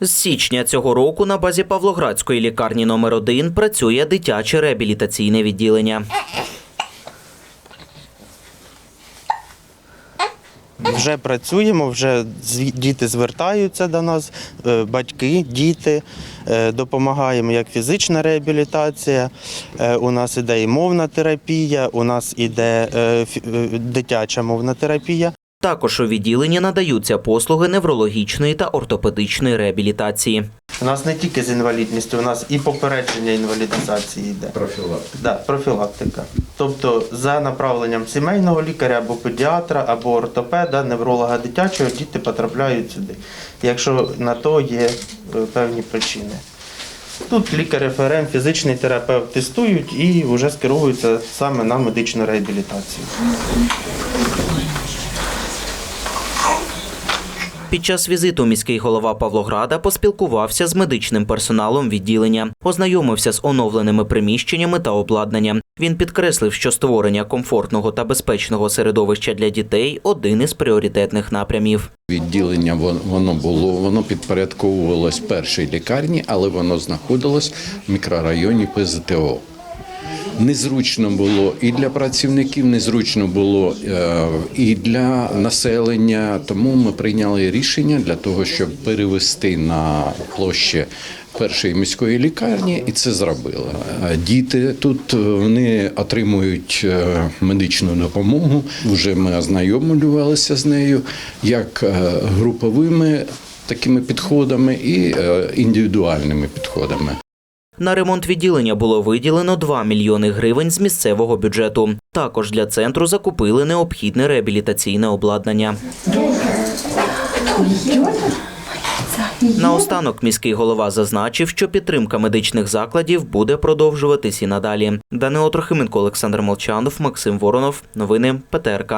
З січня цього року на базі Павлоградської лікарні номер 1 працює дитяче реабілітаційне відділення. Вже працюємо, вже діти звертаються до нас, е, батьки, діти. Е, Допомагаємо як фізична реабілітація. е, У нас іде і мовна терапія, у нас іде дитяча мовна терапія. Також у відділенні надаються послуги неврологічної та ортопедичної реабілітації. У нас не тільки з інвалідністю, у нас і попередження інвалідизації йде. Профілактика. Да, профілактика. Тобто за направленням сімейного лікаря або педіатра, або ортопеда, невролога дитячого, діти потрапляють сюди, якщо на то є е, певні причини. Тут лікар ФРМ, фізичний терапевт тестують і вже скеровуються саме на медичну реабілітацію. Під час візиту міський голова Павлограда поспілкувався з медичним персоналом відділення, ознайомився з оновленими приміщеннями та обладнанням. Він підкреслив, що створення комфортного та безпечного середовища для дітей один із пріоритетних напрямів. Відділення воно було, воно підпорядковувалось першій лікарні, але воно знаходилось в мікрорайоні ПЗТО. Незручно було і для працівників, незручно було е, і для населення. Тому ми прийняли рішення для того, щоб перевести на площі першої міської лікарні, і це зробили. Е, Діти тут е, вони отримують медичну допомогу. Вже ми ознайомлювалися з нею як груповими такими підходами і індивідуальними підходами. На ремонт відділення було виділено 2 мільйони гривень з місцевого бюджету. Також для центру закупили необхідне реабілітаційне обладнання. Наостанок міський голова зазначив, що підтримка медичних закладів буде продовжуватись і надалі. Данило Трохименко, Олександр Молчанов, Максим Воронов. Новини ПТРК.